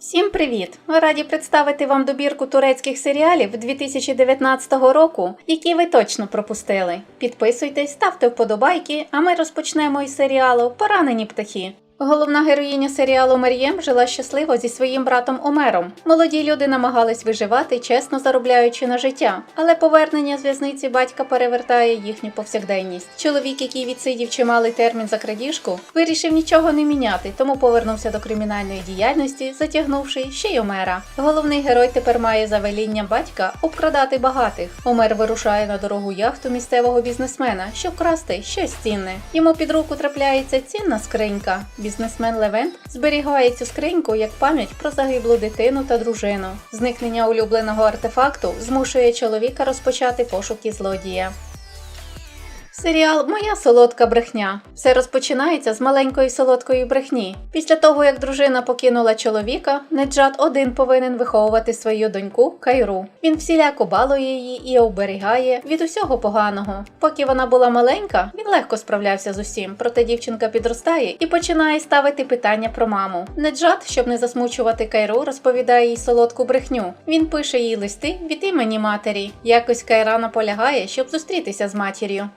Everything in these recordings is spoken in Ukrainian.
Всім привіт! Ми раді представити вам добірку турецьких серіалів 2019 року, які ви точно пропустили. Підписуйтесь, ставте вподобайки, а ми розпочнемо із серіалу Поранені птахи. Головна героїня серіалу Мар'єм жила щасливо зі своїм братом Омером. Молоді люди намагались виживати, чесно заробляючи на життя, але повернення з в'язниці батька перевертає їхню повсякденність. Чоловік, який відсидів чималий термін за крадіжку, вирішив нічого не міняти, тому повернувся до кримінальної діяльності, затягнувши ще й Омера. Головний герой тепер має за велінням батька обкрадати багатих. Омер вирушає на дорогу яхту місцевого бізнесмена, щоб красти щось цінне. Йому під руку трапляється цінна скринька. Бізнесмен Левент зберігає цю скриньку як пам'ять про загиблу дитину та дружину. Зникнення улюбленого артефакту змушує чоловіка розпочати пошуки злодія. Серіал Моя солодка брехня. Все розпочинається з маленької солодкої брехні. Після того, як дружина покинула чоловіка, Неджат один повинен виховувати свою доньку Кайру. Він всіляко балує її і оберігає від усього поганого. Поки вона була маленька, він легко справлявся з усім. Проте дівчинка підростає і починає ставити питання про маму. Неджат, щоб не засмучувати Кайру, розповідає їй солодку брехню. Він пише їй листи від імені матері. Якось Кайра наполягає, щоб зустрітися з матір'ю.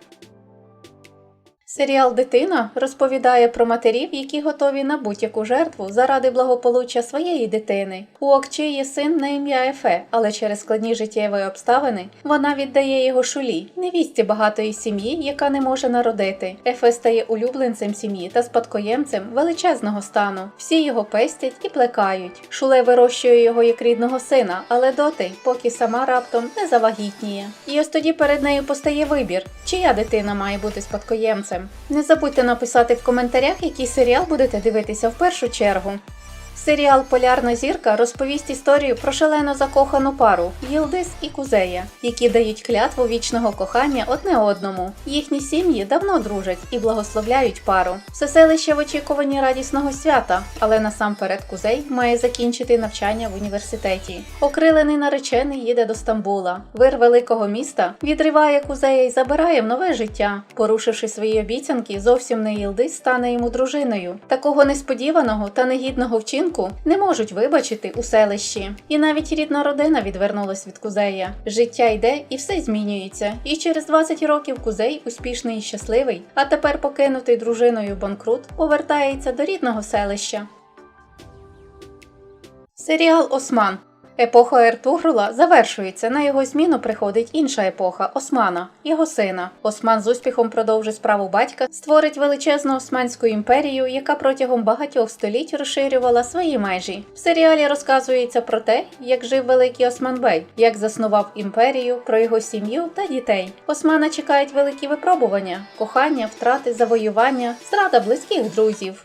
Серіал Дитина розповідає про матерів, які готові на будь-яку жертву заради благополуччя своєї дитини. У Окчі є син на ім'я Ефе, але через складні життєві обставини вона віддає його шулі, невістці багатої сім'ї, яка не може народити. Ефе стає улюбленцем сім'ї та спадкоємцем величезного стану. Всі його пестять і плекають. Шуле вирощує його як рідного сина, але доти, поки сама раптом не завагітніє. І ось тоді перед нею постає вибір, чия дитина має бути спадкоємцем. Не забудьте написати в коментарях, який серіал будете дивитися в першу чергу. Серіал Полярна зірка розповість історію про шалено закохану пару Єлдис і Кузея, які дають клятву вічного кохання одне одному. Їхні сім'ї давно дружать і благословляють пару. Все селище в очікуванні радісного свята, але насамперед Кузей має закінчити навчання в університеті. Окрилений наречений їде до Стамбула. Вир великого міста відриває Кузея і забирає в нове життя. Порушивши свої обіцянки, зовсім не Єлдис стане йому дружиною. Такого несподіваного та негідного вчинку не можуть вибачити у селищі. І навіть рідна родина відвернулась від кузея. Життя йде і все змінюється. І через 20 років кузей, успішний і щасливий, а тепер покинутий дружиною банкрут, повертається до рідного селища. Серіал Осман. Епоха Ертугрула завершується. На його зміну приходить інша епоха Османа, його сина. Осман з успіхом продовжить справу батька, створить величезну Османську імперію, яка протягом багатьох століть розширювала свої межі. В серіалі розказується про те, як жив великий Османбей, як заснував імперію, про його сім'ю та дітей. Османа чекають великі випробування: кохання, втрати, завоювання, зрада близьких друзів.